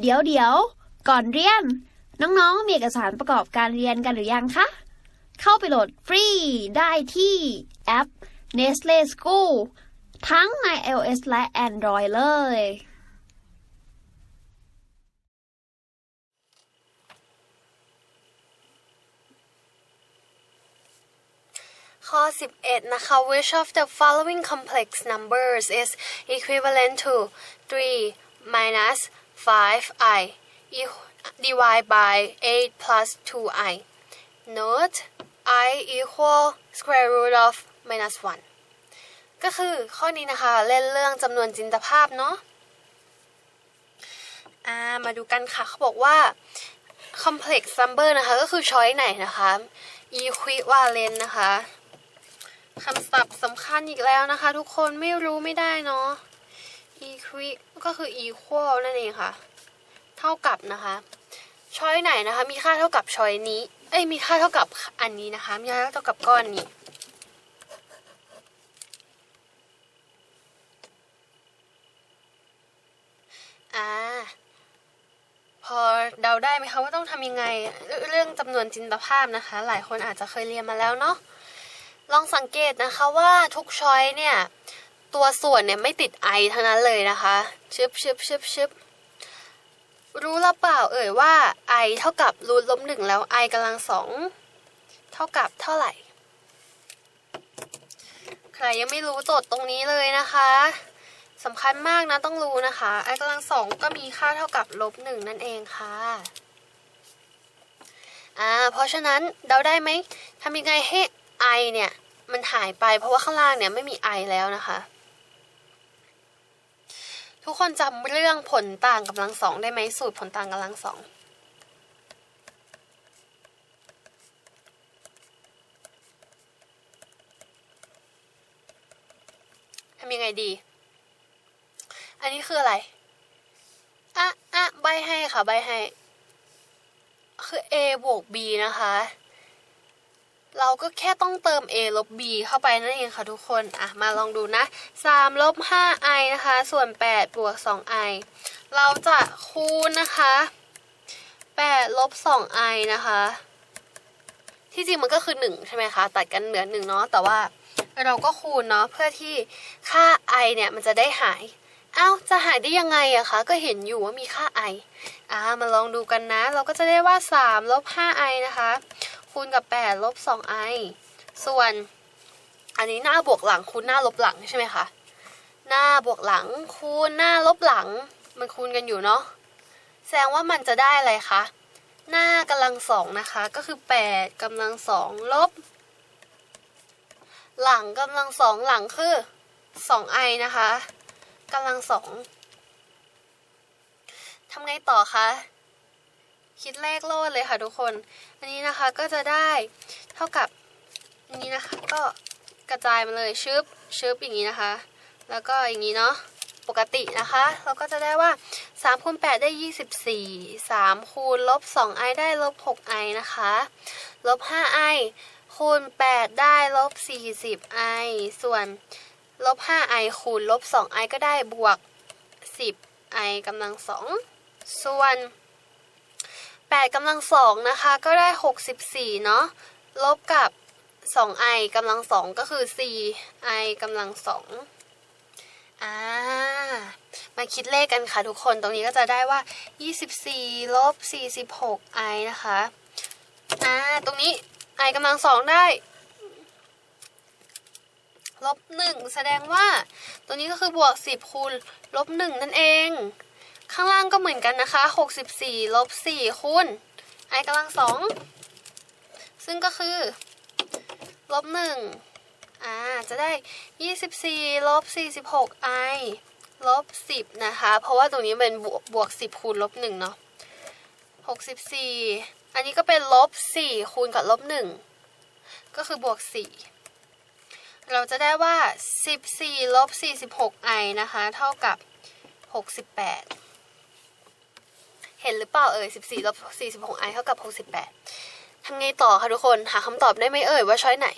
เดี๋ยวเดี๋ยว ก่อนเรียน น้องๆ มีเอกสารประกอบการเรียนกันหรือยังคะ เข้าไปโหลดฟรีได้ที่แอป Nestle School ทั้งใน iOS และ Android เลย ข้อ 11 นะคะ which of the following complex numbers is equivalent to 3 minus 5i divided by 8 plus 2i note i equal square root of minus 1 ก็คือข้อนี้นะคะ เล่นเรื่องจำนวนจินตภาพเนาะมาดูกันค่ะเขาบอกว่า complex number นะคะ ก็คือช้อยไหนนะคะ equivalent นะคะคำศัพท์สำคัญอีกแล้วนะคะ ทุกคนไม่รู้ไม่ได้เนาะ equi ก็คือ equal นั่นเองค่ะ เท่ากับนะคะช้อยไหนนะคะ มีค่าเท่ากับช้อยนี้ เอ้ยมีค่าเท่ากับอันนี้นะคะ มีค่าเท่ากับก้อนนี้อ่าพอเดาได้ไหมคะว่าต้องทำยังไง เรื่องจำนวนจินตภาพนะคะ หลายคนอาจจะเคยเรียนมาแล้วเนาะลองสังเกตนะคะว่าทุกช้อยเนี่ย ตัวส่วนเนี่ยไม่ติดไอทั้งนั้นเลยนะคะชึบชึบชึบชึบรู้หรือเปล่าเอ่ยว่าไอเท่ากับรูทลบหนึ่งแล้วไอกำลังสองเท่ากับเท่าไหร่ ใครยังไม่รู้โจทย์ตรงนี้เลยนะคะสำคัญมากนะต้องรู้นะคะไอกำลังสองก็มีค่าเท่ากับลบหนึ่งนั่นเองค่ะอ่าเพราะฉะนั้นเดาได้ไหมทำยังไงให้ไอเนี่ย มันหายไปเพราะว่าข้างล่างเนี่ยไม่มีไอแล้วนะคะ ทุกคนจำเรื่องผลต่างกำลังสองได้ไหมสูตรผลต่างกำลังสองทำยังไงดี อันนี้คืออะไร อะอะใบให้ค่ะ ใบให้ คือ a บวก b นะคะ เราก็แค่ต้องเติม a ลบ b เข้าไปนั่นเองค่ะทุกคน อะ มาลองดูนะ3ลบ 5i นะคะ ส่วน 8 บวก 2i เราจะคูณนะคะ 8 ลบ 2i นะคะ ที่จริงมันก็คือ 1 ใช่ไหมคะ ตัดกันเหลือ1เนาะ แต่ว่าเราก็คูณเนาะ เพื่อที่ค่า i เนี่ย มันจะได้หายเอ้าจะหายได้ยังไงอะคะ ก็เห็นอยู่ว่ามีค่า i อ่ามาลองดูกันนะ เราก็จะได้ว่า3ลบ 5i นะคะ คูณกับ 8 ลบ 2i ส่วนอันนี้หน้าบวกหลังคูณหน้าลบหลังใช่ไหมคะ หน้าบวกหลังคูณหน้าลบหลัง มันคูณกันอยู่เนาะ แสดงว่ามันจะได้อะไรคะ หน้ากำลังสองนะคะ ก็คือ 8กำลังสองลบ หลังกำลังสองหลังคือ 2i นะคะกำลังสองทำไงต่อคะ คิดเลขโลดเลยค่ะทุกคน อันนี้นะคะก็จะได้เท่ากับอันนี้นะคะก็กระจายมาเลยชึบชึบอย่างนี้นะคะ แล้วก็อย่างนี้เนาะปกตินะคะ เราก็จะได้ว่า3คูณ8ได้ 24 3คูณลบ 2i ได้ลบ 6i นะคะลบ 5i คูณ 8 ได้ลบ 40i ส่วนลบ 5i คูณลบ 2i ก็ได้บวก 10i กำลังสองส่วน 8กำลังสองนะคะก็ได้ 64 เนาะลบกับ 2i กำลังสองก็คือ 4i กำลังสองอ่ามาคิดเลขกันค่ะทุกคนตรงนี้ก็จะได้ว่า 24ลบ 46i นะคะอ่าตรงนี้ i กำลังสองได้ลบหนึ่งแสดงว่า ตัวนี้ก็คือบวก 10คูณลบหนึ่งนั่นเอง ข้างล่างก็เหมือนกันนะคะ 64ลบ4คูณ i กำลังสอง ซึ่งก็คือ ลบ1อ่า จะได้ 24ลบ46 i ลบ10 นะคะ เพราะว่าตรงนี้เป็นบวกบวก 10 คูณลบ1เนาะ64 อันนี้ก็เป็นลบ4คูณกับลบ1ก็คือบวก 4 เราจะได้ว่า 14ลบ46 i นะคะ เท่ากับ 68 เห็นหรือเปล่าเอ่ย14ลบ46 i เท่ากับ 68ทำไงต่อคะทุกคนหาคำตอบได้ไหมเอ่ยว่าช้อยไหน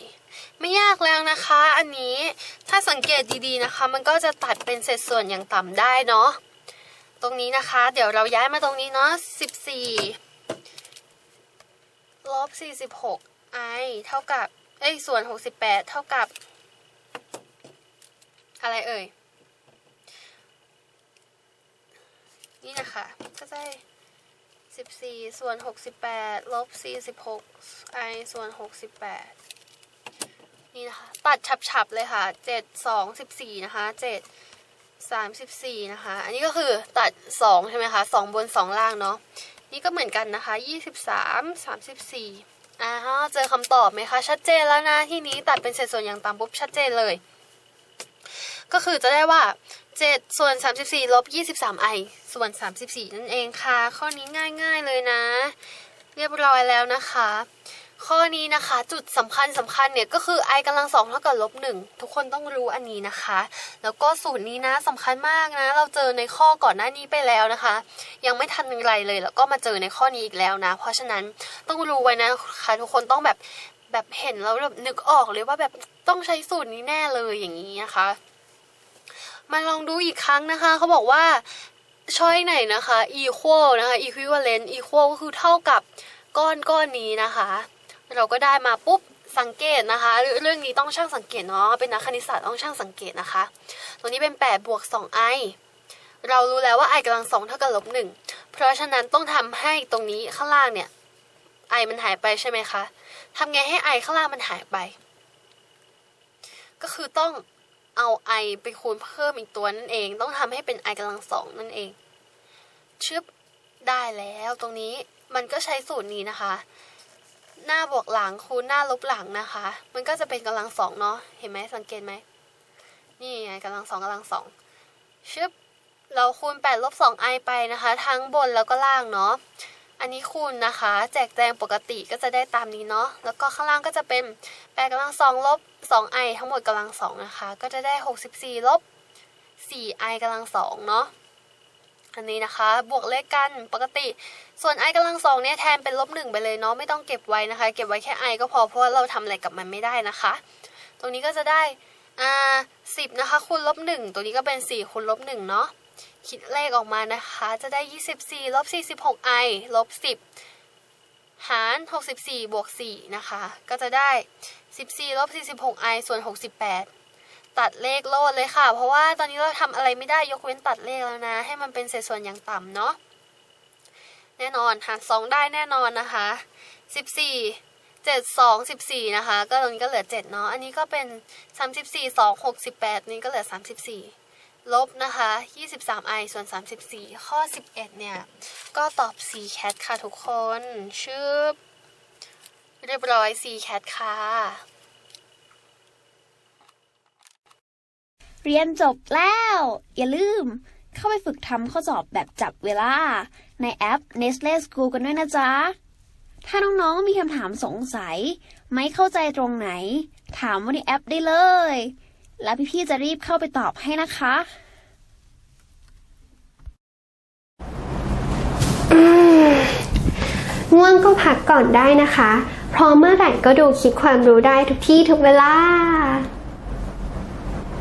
ไม่ยากแล้วนะคะ อันนี้ถ้าสังเกตดีๆนะคะ มันก็จะตัดเป็นเศษส่วนอย่างต่ำได้เนาะตรงนี้นะคะ เดี๋ยวเราย้ายมาตรงนี้เนาะสิบสี่ลบสี่สิบหกไอเท่ากับเอ้ยส่วนหกสิบแปดเท่ากับ อะไรเอ่ย นี่นะคะ ก็ได้ สิบสี่ส่วนหกสิบแปดลบสี่สิบหกไอส่วนหกสิบแปดนี่นะคะ ตัดฉับๆ เลยค่ะเจ็ดสองสิบสี่นะคะเจ็ดสามสิบสี่นะคะ อันนี้ก็คือตัดสองใช่ไหมคะสองบนสองล่างเนาะ นี่ก็เหมือนกันนะคะยี่สิบสามสามสิบสี่อ่าเจอคำตอบไหมคะ ชัดเจนแล้วนะ ที่นี้ตัดเป็นเศษส่วนอย่างต่ำปุ๊บชัดเจนเลย ก็คือจะได้ว่าเจ็ดส่วนสามสิบสี่ลบยี่สิบสามไอส่วนสามสิบสี่นั่นเองค่ะ ข้อนี้ง่ายๆเลยนะ เรียบร้อยแล้วนะคะ ข้อนี้นะคะจุดสำคัญสำคัญเนี่ยก็คือ i กำลังสองเท่ากับลบหนึ่งทุกคนต้องรู้อันนี้นะคะ แล้วก็สูตรนี้นะสำคัญมากนะ เราเจอในข้อก่อนหน้านี้ไปแล้วนะคะ ยังไม่ทันไรเลย แล้วก็มาเจอในข้อนี้อีกแล้วนะ เพราะฉะนั้นต้องรู้ไว้นะคะทุกคนต้องแบบแบบเห็นแล้วแบบนึกออกเลยว่าแบบต้องใช้สูตรนี้แน่เลยอย่างนี้นะคะ มาลองดูอีกครั้งนะคะเขาบอกว่าช้อยไหนนะคะ equal นะคะ equivalent equal ก็คือเท่ากับก้อนก้อนนี้นะคะ เราก็ได้มาปุ๊บสังเกตนะคะ เรื่องนี้ต้องช่างสังเกตเนาะเป็นนักคณิตศาสตร์ต้องช่างสังเกตนะคะ ตรงนี้เป็น8บวก2 i เรารู้แล้วว่า i กำลังสองเท่ากับลบหนึ่งเพราะฉะนั้นต้องทำให้ตรงนี้ข้างล่างเนี่ย i มันหายไปใช่ไหมคะทำไงให้ i ข้างล่างมันหายไป ก็คือต้อง เอา i ไปคูณเพิ่มอีกตัวนั่นเอง ต้องทำให้เป็น i กำลังสองนั่นเอง ชึบได้แล้วตรงนี้มันก็ใช้สูตรนี้นะคะ หน้าบวกหลังคูณหน้าลบหลังนะคะ มันก็จะเป็นกำลังสองเนาะเห็นไหมสังเกตไหมนี่ไงกำลังสองกำลังสองชึบเราคูณแปดลบสองไอไปนะคะ ทั้งบนแล้วก็ล่างเนาะ อันนี้คูณนะคะ แจกแจงปกติก็จะได้ตามนี้เนาะแล้วก็ข้างล่างก็จะเป็นแปดกำลังสองลบสองไอทั้งหมดกำลังสองนะคะ ก็จะได้หกสิบสี่ลบสี่ไอกำลังสองเนาะอันนี้นะคะบวกเลขกันปกติ ส่วน i กำลังสองเนี่ยแทนเป็นลบหนึ่งไปเลยเนาะไม่ต้องเก็บไว้นะคะ เก็บไว้แค่ i ก็พอเพราะว่าเราทำอะไรกับมันไม่ได้นะคะ ตรงนี้ก็จะได้อ่าสิบนะคะคูณลบหนึ่งตัวนี้ก็เป็นสี่คูณลบหนึ่งเนาะ คิดเลขออกมานะคะ จะได้ยี่สิบสี่ลบสี่สิบหก i ลบสิบหารหกสิบสี่บวกสี่นะคะ ก็จะได้สิบสี่ลบสี่สิบหก i ส่วนหกสิบแปดตัดเลขโลดเลยค่ะ เพราะว่าตอนนี้เราทำอะไรไม่ได้ยกเว้นตัดเลขแล้วนะ ให้มันเป็นเศษส่วนอย่างต่ำเนาะ แน่นอนหารสองได้แน่นอนนะคะสิบสี่เจ็ดสองสิบสี่นะคะ ก็ตรงนี้ก็เหลือเจ็ดเนาะ อันนี้ก็เป็นสามสิบสี่สองหกสิบแปดนี่ก็เหลือสามสิบสี่ ลบนะคะยี่สิบสาม i ส่วนสามสิบสี่ข้อสิบเอ็ดเนี่ย ก็ตอบ c cat ค่ะทุกคนชืบเรียบร้อย c cat ค่ะ เรียนจบแล้ว อย่าลืมเข้าไปฝึกทำข้อสอบแบบจับเวลา ในแอป Nestle School กันด้วยนะจ๊ะ ถ้าน้องๆมีคำถามสงสัย ไม่เข้าใจตรงไหน ถามว่าในแอปได้เลย แล้วพี่ๆจะรีบเข้าไปตอบให้นะคะง่วงก็พักก่อนได้นะคะเพราะเมื่อไหร่ก็ดูคลิปความรู้ได้ทุกที่ทุกเวลา